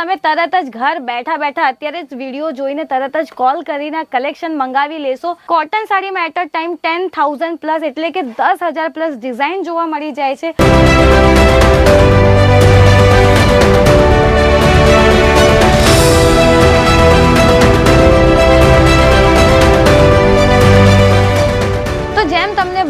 તમે તરત જ ઘર બેઠા બેઠા અત્યારે જ વીડિયો જોઈને તરત જ કોલ કરીને કલેક્શન મંગાવી લેશો. Cotton સાડીમાં at a time ten thousand plus એટલે કે દસ હજાર પ્લસ ડિઝાઇન જોવા મળી જાય છે.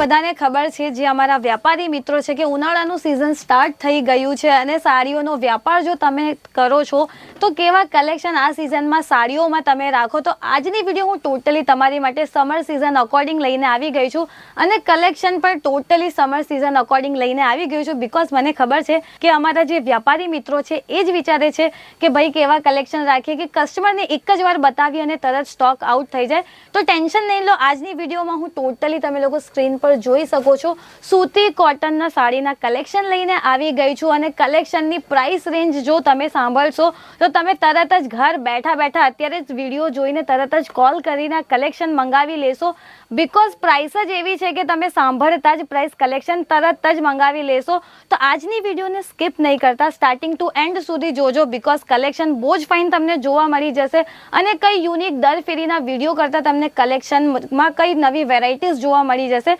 બધાને ખબર છે જે અમારા વ્યાપારી મિત્રો છે કે ઉનાળાનું સિઝન સ્ટાર્ટ થઈ ગયું છે અને સાડીઓનો વ્યાપાર જો તમે કરો છો, તો કેવા કલેક્શન આ સિઝનમાં સાડીઓમાં તમે રાખો? તો આજની વીડિયો હું ટોટલી તમારી માટે સમર સિઝન અકોર્ડિંગ લઈને આવી ગઈ છું અને કલેક્શન પણ ટોટલી સમર સિઝન અકોર્ડિંગ લઈને આવી ગયું છું બિકોઝ મને ખબર છે કે અમારા જે વ્યાપારી મિત્રો છે એ જ વિચારે છે કે ભાઈ કેવા કલેક્શન રાખીએ કે કસ્ટમરને એક જ વાર બતાવી અને તરત સ્ટોક આઉટ થઈ જાય. તો ટેન્શન નહીં લો, આજની વિડીયોમાં હું ટોટલી તમે લોકો સ્ક્રીન પર જોઈ શકો છો. સૂતી કોટનના સાડીના કલેક્શન લઈને આવી ગઈ છું અને કલેક્શનની પ્રાઇસ રેન્જ જો તમે સાંભળશો, તો તમે તરત જ ઘર બેઠા બેઠા અત્યારે જ વીડિયો જોઈને તરત જ કોલ કરીને કલેક્શન મંગાવી લેશો. બિકોઝ પ્રાઇસ જ એવી છે કે તમે સાંભળતા જ પ્રાઇસ કલેક્શન તરત જ મંગાવી લેશો. તો આજની વિડીયોને સ્કીપ નહીં કરતા. સ્ટાર્ટિંગ ટુ એન્ડ સુધી જોજો બિકોઝ કલેક્શન બહુ જ ફાઇન તમને જોવા મળી જશે. અને કઈ યુનિક દર ફેરીના વીડિયો કરતાં તમને કલેક્શનમાં કઈ નવી વેરાયટીઝ જોવા મળી જશે.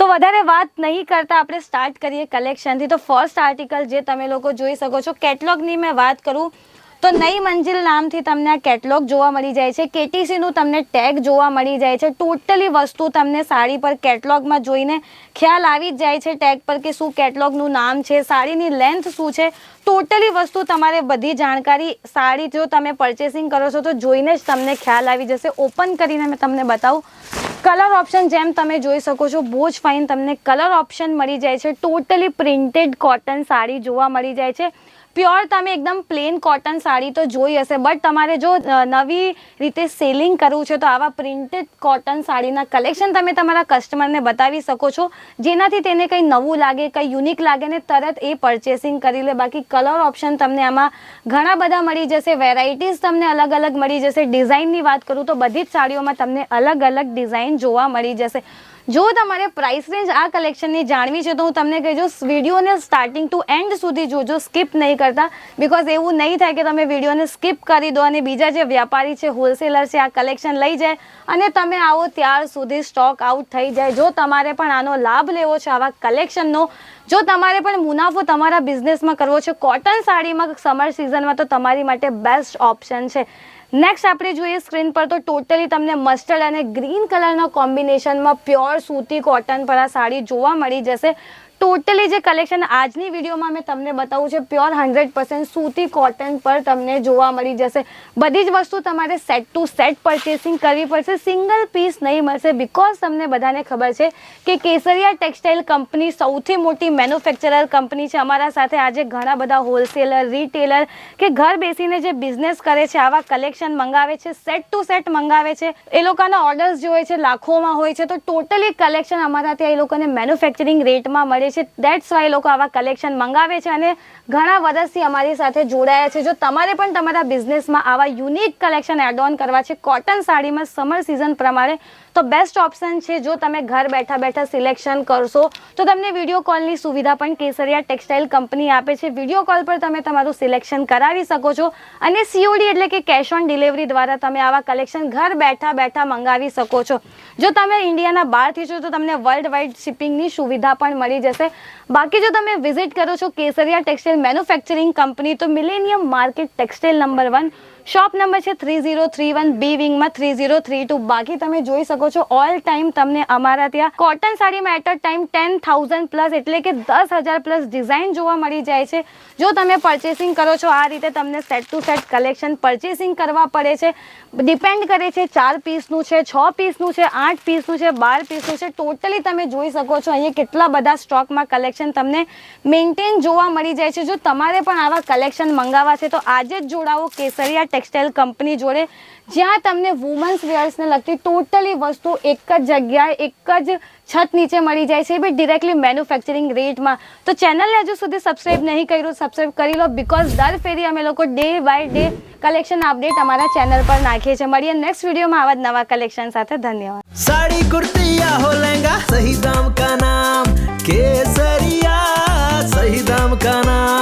તો વધારે વાત નહીં કરતા આપણે સ્ટાર્ટ કરીએ કલેક્શનથી તો ફર્સ્ટ આર્ટિકલ જે તમે લોકો જોઈ શકો છો કેટલોગની મેં વાત કરું, તો નઈ મંજિલ નામથી તમને આ કેટલોગ જોવા મળી જાય છે. કેટીસીનું તમને ટેગ જોવા મળી જાય છે. ટોટલી વસ્તુ તમને સાડી પર કેટલોગમાં જોઈને ખ્યાલ આવી જ જાય છે ટેગ પર કે શું કેટલોગનું નામ છે, સાડીની લેન્થ શું છે. ટોટલી વસ્તુ તમારે બધી જાણકારી સાડી જો તમે પરચેસિંગ કરો છો તો જોઈને જ તમને ખ્યાલ આવી જશે. ઓપન કરીને મેં તમને બતાવું. કલર ઓપ્શન જેમ તમે જોઈ શકો છો, બહુ જ ફાઇન તમને કલર ઓપ્શન મળી જાય છે. ટોટલી પ્રિન્ટેડ કોટન સાડી જોવા મળી જાય છે. પ્યોર તમે એકદમ પ્લેન કોટન સાડી તો જોઈ હશે. બટ તમારે જો નવી રીતે સેલિંગ કરવું છે, તો આવા પ્રિન્ટેડ કોટન સાડીના કલેક્શન તમે તમારા કસ્ટમરને બતાવી શકો છો. જેનાથી તેને કંઈ નવું લાગે, કંઈ યુનિક લાગે ને તરત એ પરચેસિંગ કરી લે. બાકી કલર ઓપ્શન તમને આમાં ઘણા બધા મળી જશે. વેરાયટીઝ તમને અલગ અલગ મળી જશે. ડિઝાઇનની વાત કરું તો બધી જ સાડીઓમાં તમને અલગ અલગ ડિઝાઇન જોવા મળી જશે. જો તમારે પ્રાઇસ રેન્જ આ કલેક્શનની જાણવી છે, તો હું તમને કહેજો વિડીયોને સ્ટાર્ટિંગ ટુ એન્ડ સુધી જોજો સ્કીપ નહીં કરતા. બિકોઝ એવું નહીં થાય કે તમે વિડીયોને સ્કીપ કરી દો અને બીજા જે વ્યાપારી છે હોલસેલર છે, આ કલેક્શન લઈ જાય અને તમે આવો ત્યાર સુધી સ્ટોક આઉટ થઈ જાય. જો તમારે પણ આનો લાભ લેવો છે આવા કલેક્શનનો જો તમારે પણ મુનાફો તમારા બિઝનેસમાં કરવો છે કોટન સાડીમાં સમર સિઝનમાં તો તમારી માટે બેસ્ટ ઓપ્શન છે. નેક્સ્ટ આપણે જોઈએ સ્ક્રીન પર તો ટોટલી તમને મસ્ટર્ડ અને ગ્રીન કલરના કોમ્બિનેશનમાં પ્યોર સૂતી કોટન પર આ સાડી જોવા મળી જશે. ટોટલી જે કલેક્શન આજની વિડીયોમાં મેં તમને બતાવું છે પ્યોર હંડ્રેડ પર્સન્ટ સૂતી કોટન પર તમને જોવા મળી જશે. બધી જ વસ્તુ તમારે સેટ ટુ સેટ પરચેસિંગ કરવી પડશે સિંગલ પીસ નહીં મળશે બિકોઝ તમને બધાને ખબર છે કે કેસરિયા ટેક્સટાઇલ કંપની સૌથી મોટી મેન્યુફેક્ચરર કંપની છે. અમારા સાથે આજે ઘણા બધા હોલસેલર રિટેલર કે ઘર બેસીને જે બિઝનેસ કરે છે, આવા કલેક્શન મંગાવે છે સેટ ટુ સેટ મંગાવે છે. એ લોકોના ઓર્ડર્સ જોઈએ છે, લાખોમાં હોય છે. તો ટોટલી કલેક્શન અમારા ત્યાં એ લોકોને મેન્યુફેક્ચરિંગ રેટમાં મળે છે. દેટ્સ વાય લોકો આવા કલેક્શન મંગાવે છે અને ઘણા વર્ષથી અમારી સાથે જોડાયા છે. જો તમારે પણ તમારા બિઝનેસમાં આવા યુનિક કલેક્શન એડ ઓન કરવા છે કોટન સાડીમાં સમર સિઝન પ્રમાણે તો બેસ્ટ ઓપ્શન છે જો તમે ઘર બેઠા બેઠા સિલેક્શન કરશો, તો તમને વીડિયો કોલની સુવિધા પણ કેસરિયા ટેક્સટાઇલ કંપની આપે છે. વીડિયો કોલ પર તમે તમારું સિલેક્શન કરાવી શકો છો અને સીઓડી એટલે કે કેશ ઓન ડિલિવરી દ્વારા તમે આવા કલેક્શન ઘર બેઠા બેઠા મંગાવી શકો છો. જો તમે ઇન્ડિયાના બહારથી છો, તો તમને વર્લ્ડ વાઇડ શિપિંગની સુવિધા પણ મળી જશે. બાકી જો તમે વિઝિટ કરો છો કેસરિયા ટેક્સટાઇલ મેન્યુફેક્ચરિંગ કંપની તો millennium market textile number one shop number છે three zero three one B વિંગમાં three zero three two. બાકી તમે જોઈ શકો છો ઓલ ટાઈમ તમને અમારા ત્યાં cotton સાડીમાં at a time ten thousand plus એટલે કે દસ હજાર પ્લસ ડિઝાઇન જોવા મળી જાય છે. જો તમે પરચેસિંગ કરો છો, આ રીતે તમને set to set collection purchasing કરવા પડે છે. ડિપેન્ડ કરે છે ચાર પીસનું છે, છ પીસનું છે, આઠ પીસનું છે, બાર પીસનું છે. ટોટલી તમે જોઈ શકો છો, અહીંયા કેટલા બધા સ્ટોકમાં કલેક્શન તમને મેન્ટેન જોવા મળી જાય છે. જો તમારે પણ આવા કલેક્શન મંગાવવા છે, તો આજે જ જોડાવો કેસરિયા ટેક્સટાઇલ કંપની જોડે, જ્યાં તમને વુમન્સ વેર્સને લગતી ટોટલી વસ્તુ એક જ જગ્યાએ, એક જ છત નીચે મળી જાય છે, એ બી ડિરેક્ટલી મેન્યુફેક્ચરિંગ રેટમાં તો ચેનલને હજુ સુધી સબસ્ક્રાઈબ નહીં કર્યું સબસ્ક્રાઈબ કરી લો બિકોઝ દર ફેરી અમે લોકો day by day collection update અમારા ચેનલ પર નાખીએ છીએ. મળીએ નેક્સ્ટ વિડીયોમાં આવા નવા કલેક્શન સાથે. ધન્યવાદ. સાડી કુર્તી હો લહેંગા સહી દામ કા નામ, કેસરિયા સહી દામ કા નામ.